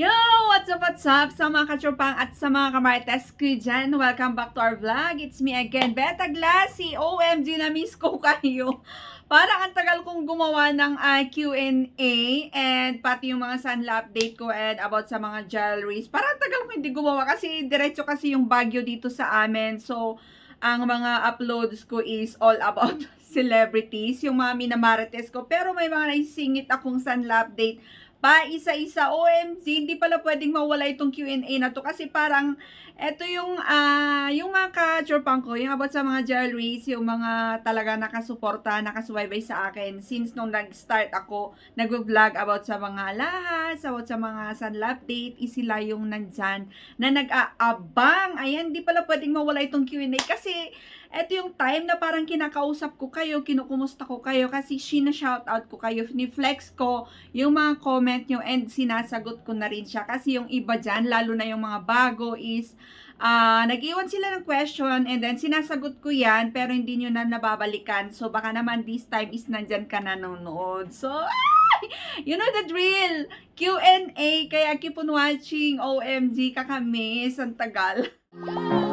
Yo! What's up, what's up sa mga kachopang at sa mga kamarites ko dyan? Welcome back to our vlog. It's me again, Beta Glassy. OMG, na-miss ko kayo. Parang ang tagal kong gumawa ng uh, Q&A and pati yung mga sunla update ko and about sa mga jewelries. Parang ang tagal ko hindi gumawa kasi diretso kasi yung bagyo dito sa amin. So, ang mga uploads ko is all about celebrities, yung mga minamarites ko. Pero may mga naisingit akong sunla update pa isa-isa. OMG, hindi pala pwedeng mawala itong Q&A na to kasi parang eto yung ah yung mga ka-chorpang ko, yung about sa mga jewelries, yung mga talaga nakasuporta, nakasubaybay sa akin since nung nag-start ako nag-vlog about sa mga lahas, about sa mga sunlap date, is sila yung nandyan na nag-aabang. Ayan, hindi pala pwedeng mawala itong Q&A kasi eto yung time na parang kinakausap ko kayo, kinukumusta ko kayo kasi sina-shoutout ko kayo, ni-flex ko yung mga comment nyo and sinasagot ko na rin siya. Kasi yung iba dyan, lalo na yung mga bago is ah nag-iwan sila ng question and then sinasagot ko yan pero hindi nyo na nababalikan. So baka naman this time is nandyan ka nanonood. So you know the drill! Q&A kaya keep on watching OMG kakamiss ang tagal. Hello,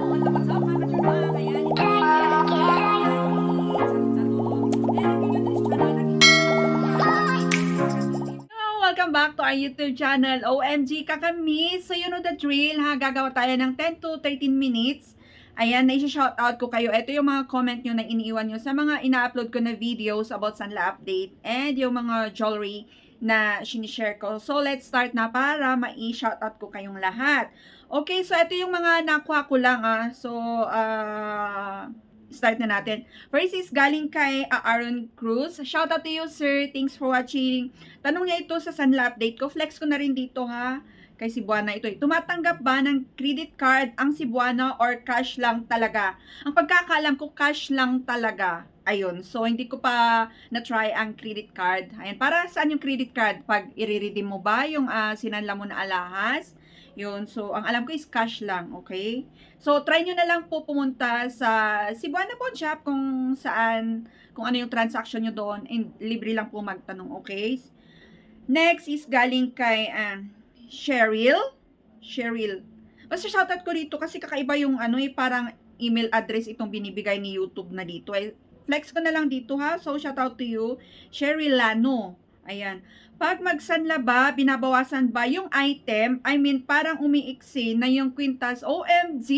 back to our YouTube channel, OMG Kakamis. So, you know the drill, ha? Gagawa tayo ng 10 to 13 minutes. Ayan, na-shoutout ko kayo. Ito yung mga comment nyo na iniiwan nyo sa mga ina-upload ko na videos about Sanla Update and yung mga jewelry na sinishare ko. So, let's start na para ma-shoutout ko kayong lahat. Okay, so ito yung mga nakuha ko lang, ah. So, ah... start na natin. First is galing kay uh, Aaron Cruz. Shout out to you, sir. Thanks for watching. Tanong niya ito sa Sanla update ko. Flex ko na rin dito, ha? Kay Cebuana ito. eh. Tumatanggap ba ng credit card ang Cebuana or cash lang talaga? Ang pagkakaalam ko, cash lang talaga. Ayun. So, hindi ko pa na-try ang credit card. Ayan. Para saan yung credit card? Pag i-redeem mo ba yung uh, sinanla mo na alahas? Yun. So, ang alam ko is cash lang. Okay? So, try nyo na lang po pumunta sa Cebuana Pawn Shop kung saan, kung ano yung transaction nyo doon. And libre lang po magtanong. Okay? Next is galing kay uh, Cheryl. Cheryl. Basta shoutout ko dito kasi kakaiba yung ano eh, parang email address itong binibigay ni YouTube na dito. Eh, flex ko na lang dito ha. So, shoutout to you. Cheryl Lano. Ayan. Pag magsanla ba, binabawasan ba yung item? I mean, parang umiiksi na yung quintas. OMG!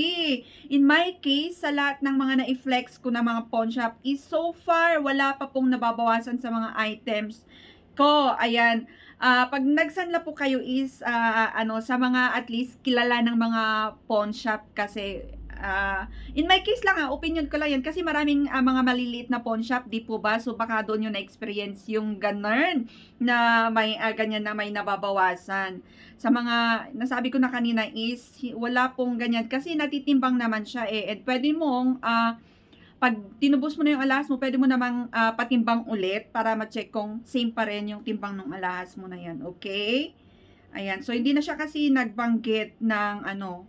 In my case, sa lahat ng mga na-flex ko na mga pawn shop is so far, wala pa pong nababawasan sa mga items ko. Ayan. Ah, pag nagsanla po kayo is ah, ano sa mga at least kilala ng mga pawn shop kasi ah, in my case lang ah, opinion ko lang yan kasi maraming ah, mga maliliit na pawn shop, di po ba? So baka doon yung na-experience yung ganun na may ah, ganyan na may nababawasan. Sa mga nasabi ko na kanina is wala pong ganyan kasi natitimbang naman siya eh. And pwede mong ah, pag tinubos mo na yung alahas mo, pwede mo namang ah, patimbang ulit para ma-check kung same pa rin yung timbang ng alahas mo na yan. Okay? Ayan. So, hindi na siya kasi nagbanggit ng ano,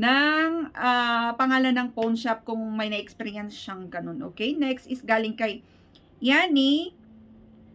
ng ah, pangalan ng pawn shop kung may na-experience siyang ganun. Okay? Next is galing kay Yani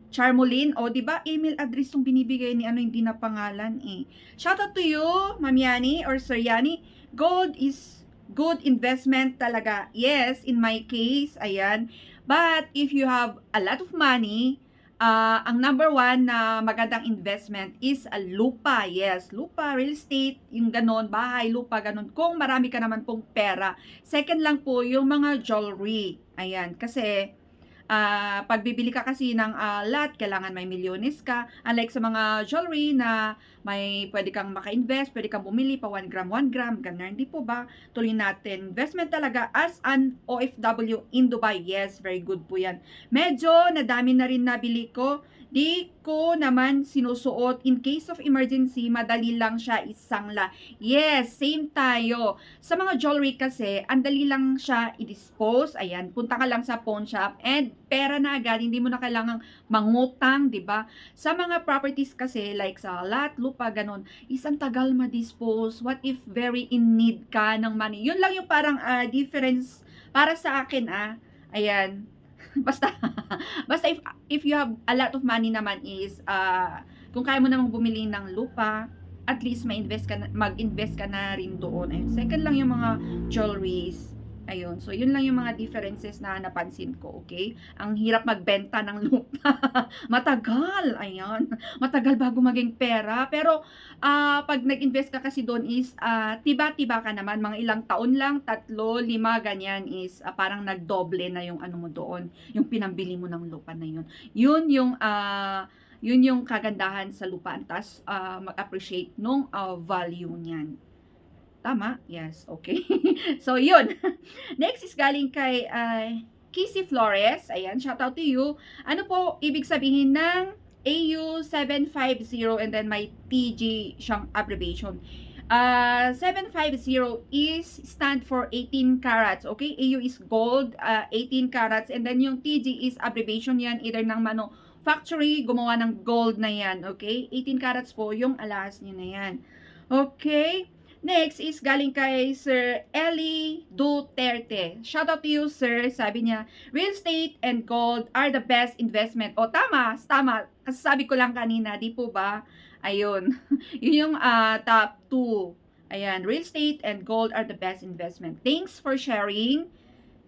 Charmolin. O, di ba email address tong binibigay ni ano, hindi na pangalan eh. Shout out to you, Ma'am Yani or Sir Yani. Gold is good investment talaga. Yes, in my case, ayan. But if you have a lot of money, ah ang number one na magandang investment is a lupa. Yes, lupa, real estate, yung ganon, bahay, lupa, ganon. Kung marami ka naman pong pera. Second lang po, yung mga jewelry. Ayan, kasi ah pag bibili ka kasi ng ah, lot, kailangan may milyones ka. Unlike sa mga jewelry na may pwede kang maka-invest, pwede kang bumili pa 1 gram, 1 gram, ganun. Hindi po ba? Tuloy natin. Investment talaga as an OFW in Dubai. Yes, very good po yan. Medyo nadami na rin nabili ko. Di ko naman sinusuot. In case of emergency, madali lang siya isangla. Yes, same tayo. Sa mga jewelry kasi, ang dali lang siya i-dispose. Ayan, punta ka lang sa pawn shop and pera na agad. Hindi mo na kailangang mangutang, di ba? Sa mga properties kasi, like sa lot, lupa, ganun, isang tagal ma-dispose. What if very in need ka ng money? Yun lang yung parang ah, difference para sa akin, ah. Ayan. Basta, basta if, if you have a lot of money naman is, ah, kung kaya mo namang bumili ng lupa, at least ma-invest ka na, mag-invest ka na rin doon. Ayun. Second lang yung mga jewelries. Ayun. So, yun lang yung mga differences na napansin ko, okay? Ang hirap magbenta ng lupa. Matagal. Ayun. Matagal bago maging pera. Pero, ah pag nag-invest ka kasi doon is, ah tiba-tiba ka naman. Mga ilang taon lang, tatlo, lima, ganyan is, ah, parang nagdoble na yung ano mo doon. Yung pinambili mo ng lupa na yun. Yun yung, ah yun yung kagandahan sa lupa. Tapos, ah, mag-appreciate nung ah, value niyan. Tama? Yes. Okay. so, yun. Next is galing kay uh, Kissy Flores. Ayan, shout out to you. Ano po ibig sabihin ng AU750 and then may TG siyang abbreviation. Uh, 750 is stand for 18 carats. Okay? AU is gold, uh, 18 carats. And then yung TG is abbreviation yan either ng manufactory, gumawa ng gold na yan. Okay? 18 carats po yung alas niyo na yan. Okay? Next is galing kay Sir Eli Duterte. Shout out to you, sir. Sabi niya, real estate and gold are the best investment. O, tama, tama. Kasi sabi ko lang kanina, di po ba? Ayun. Yun yung ah, top 2. Ayan, real estate and gold are the best investment. Thanks for sharing.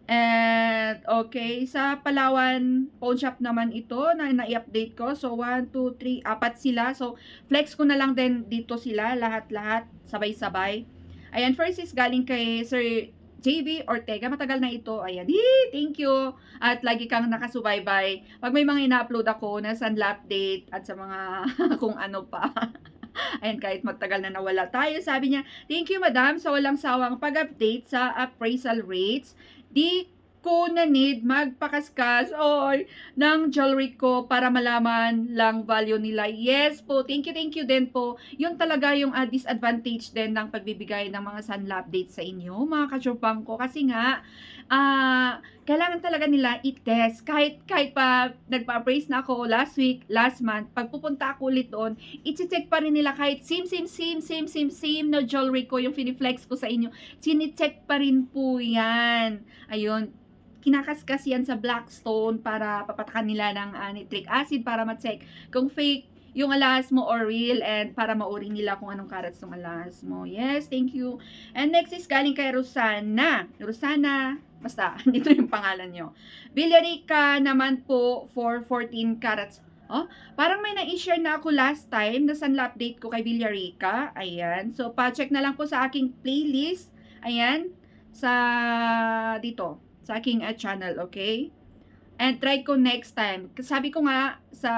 And, okay, sa Palawan pawn shop naman ito na na-update ko. So, 1, 2, 3, apat sila. So, flex ko na lang din dito sila, lahat-lahat, sabay-sabay. Ayan, first is galing kay Sir JV Ortega. Matagal na ito. Ayan, Yee, thank you. At lagi kang nakasubaybay. Pag may mga ina-upload ako na sunlap date at sa mga kung ano pa. Ayan, kahit matagal na nawala tayo. Sabi niya, thank you madam sa walang sawang pag-update sa appraisal rates. Di ko na need magpakaskas oy ng jewelry ko para malaman lang value nila. Yes po, thank you, thank you din po. Yun talaga yung uh, disadvantage din ng pagbibigay ng mga sunlap updates sa inyo, mga kasyupang ko. Kasi nga, ah, kailangan talaga nila i-test. Kahit, kahit pa nagpa-appraise na ako last week, last month, pag pupunta ako ulit doon, i-check pa rin nila kahit same, same, same, same, same, same na jewelry ko, yung finiflex ko sa inyo, sinicheck pa rin po yan. Ayun, kinakaskas yan sa Blackstone para papatakan nila ng uh, nitric acid para ma-check kung fake yung alas mo or real and para mauri nila kung anong karats ng alas mo. Yes, thank you. And next is galing kay Rosana. Rosana, basta, dito yung pangalan nyo. Villarica naman po for 14 carats. Oh, parang may na-share na ako last time na sunlap update ko kay Villarica. Ayan. So, pa-check na lang po sa aking playlist. Ayan. Sa dito. Sa aking uh, channel. Okay? And try ko next time. Sabi ko nga sa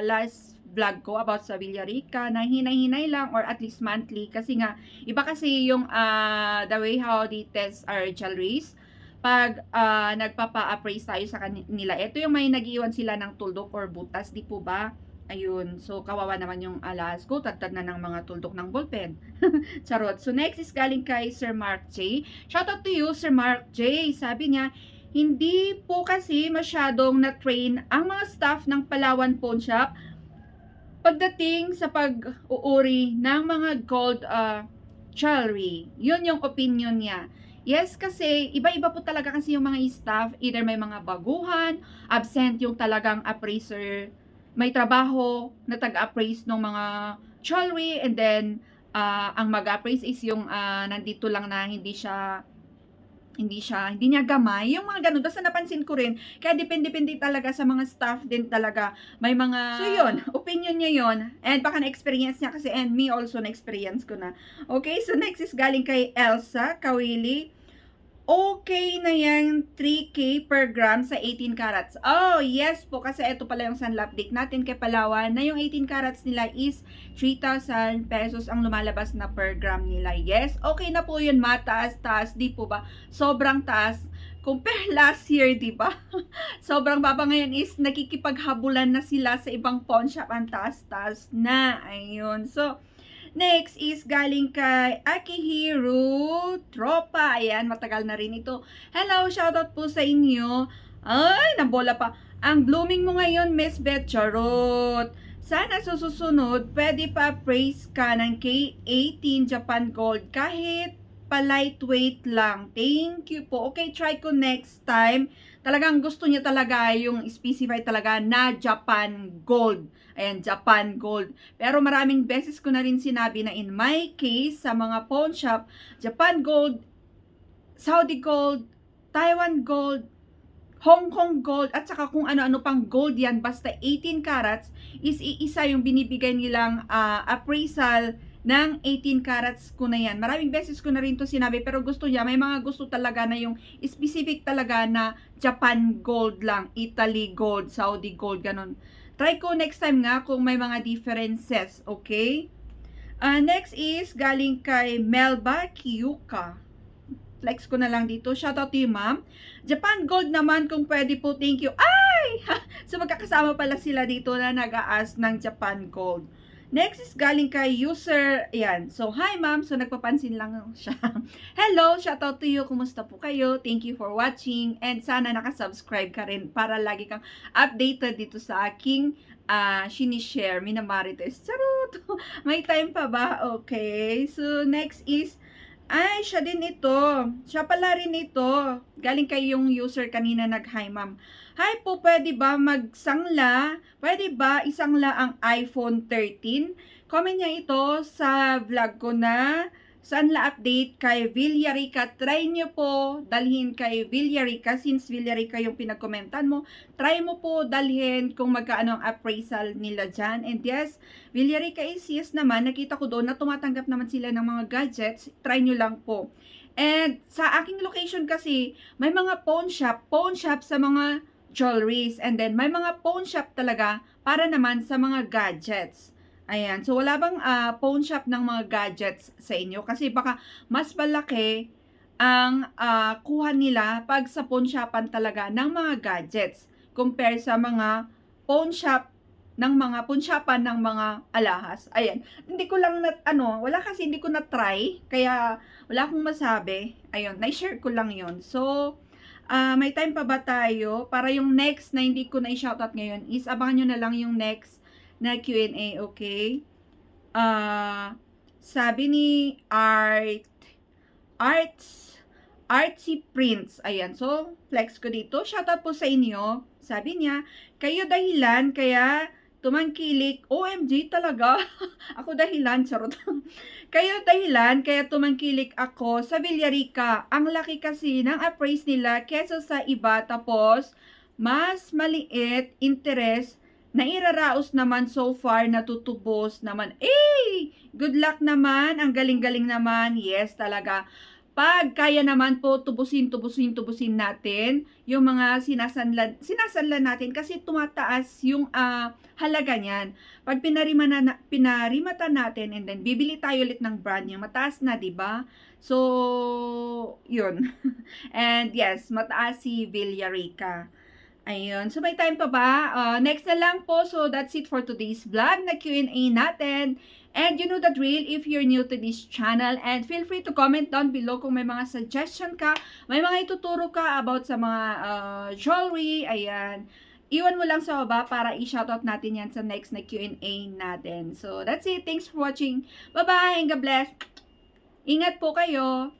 last vlog ko about sa Villarica na hinay-hinay lang or at least monthly kasi nga iba kasi yung uh, the way how they test our jewelries pag uh, nagpapa-appraise tayo sa kanila. Ito yung may nagiiwan sila ng tuldok or butas, di po ba? Ayun. So, kawawa naman yung alas ko. Tagtag na ng mga tuldok ng ballpen. Charot. So, next is galing kay Sir Mark J. Shout out to you, Sir Mark J. Sabi niya, hindi po kasi masyadong na-train ang mga staff ng Palawan Pawn Shop pagdating sa pag-uuri ng mga gold uh, jewelry. Yun yung opinion niya. Yes, kasi iba-iba po talaga kasi yung mga staff. Either may mga baguhan, absent yung talagang appraiser, may trabaho na tag-appraise ng mga jewelry, and then uh, ang mag-appraise is yung uh, nandito lang na hindi siya hindi siya, hindi niya gamay, yung mga ganun. Tapos napansin ko rin, kaya depende-depende talaga sa mga staff din talaga. May mga, so yun, opinion niya yun. And baka na-experience niya kasi, and me also na-experience ko na. Okay, so next is galing kay Elsa Kawili okay na yan 3K per gram sa 18 carats. Oh, yes po, kasi ito pala yung sunlap date natin kay Palawan, na yung 18 carats nila is 3,000 pesos ang lumalabas na per gram nila. Yes, okay na po yun, mataas, taas, di po ba? Sobrang taas. Compare last year, di ba? Sobrang baba ngayon is nakikipaghabulan na sila sa ibang pawn shop. Ang taas-taas na. Ayun. So, Next is galing kay Akihiro Tropa. Ayan, matagal na rin ito. Hello, shoutout po sa inyo. Ay, nabola pa. Ang blooming mo ngayon, Miss Beth Charot. Sana susunod, pwede pa praise ka ng K18 Japan Gold kahit pa lightweight lang. Thank you po. Okay, try ko next time. Talagang gusto niya talaga yung specify talaga na Japan Gold. Ayan, Japan Gold. Pero maraming beses ko na rin sinabi na in my case, sa mga pawn shop, Japan Gold, Saudi Gold, Taiwan Gold, Hong Kong Gold, at saka kung ano-ano pang gold yan, basta 18 carats, is iisa yung binibigay nilang ah, appraisal ng 18 carats ko na yan. Maraming beses ko na rin to sinabi, pero gusto niya, may mga gusto talaga na yung specific talaga na Japan Gold lang, Italy Gold, Saudi Gold, ganun. Try ko next time nga kung may mga differences, okay? Ah, next is galing kay Melba Kiyuka. Flex ko na lang dito. Shout out to you, ma'am. Japan Gold naman kung pwede po. Thank you. Ay! so magkakasama pala sila dito na nag-aas ng Japan Gold. Next is galing kay user, ayan. So, hi ma'am. So, nagpapansin lang siya. Hello, shout out to you. Kumusta po kayo? Thank you for watching. And sana nakasubscribe ka rin para lagi kang updated dito sa aking uh, sinishare. Minamarites. Charot! May time pa ba? Okay. So, next is, ay, siya din ito. Siya pala rin ito. Galing kay yung user kanina nag-hi ma'am. Hi po, pwede ba magsangla? Pwede ba isangla ang iPhone 13? Comment niya ito sa vlog ko na Sanla update kay Villarica. Try niyo po dalhin kay Villarica since Villarica yung pinagkomentan mo. Try mo po dalhin kung magkaano ang appraisal nila dyan. And yes, Villarica is yes naman. Nakita ko doon na tumatanggap naman sila ng mga gadgets. Try nyo lang po. And sa aking location kasi, may mga pawn shop, pawn shop sa mga jewelries. And then, may mga pawn shop talaga para naman sa mga gadgets. Ayan. So, wala bang ah, pawn shop ng mga gadgets sa inyo? Kasi baka mas malaki ang ah, kuha nila pag sa pawn shopan talaga ng mga gadgets compare sa mga pawn shop ng mga pawn shopan ng mga alahas. Ayan. Hindi ko lang na, ano, wala kasi hindi ko na try. Kaya, wala akong masabi. Ayun, na-share ko lang yon So, ah may time pa ba tayo? Para yung next na hindi ko na-shoutout ngayon is abangan nyo na lang yung next na Q&A, okay? Ah, sabi ni Art, Arts, Artsy Prince. Ayan, so, flex ko dito. Shoutout po sa inyo. Sabi niya, kayo dahilan, kaya tumangkilik. OMG talaga. ako dahilan, charot. kayo dahilan, kaya tumangkilik ako sa Villarica. Ang laki kasi ng appraise nila kesa sa iba. Tapos, mas maliit interest na iraraos naman so far natutubos naman. Eh, good luck naman. Ang galing-galing naman. Yes, talaga. Pag kaya naman po tubusin, tubusin, tubusin natin yung mga sinasanlan, sinasanlan natin kasi tumataas yung ah, halaga niyan. Pag pinarima na, pinarimata natin and then bibili tayo ulit ng brand niya, mataas na, 'di ba? So, yun. and yes, mataas si Villarica. Ayun. So, may time pa ba? Uh, next na lang po. So, that's it for today's vlog na Q&A natin. And you know the drill if you're new to this channel. And feel free to comment down below kung may mga suggestion ka, may mga ituturo ka about sa mga uh, jewelry. Ayan. Iwan mo lang sa baba para i-shoutout natin yan sa next na Q&A natin. So, that's it. Thanks for watching. Bye-bye and God bless. Ingat po kayo.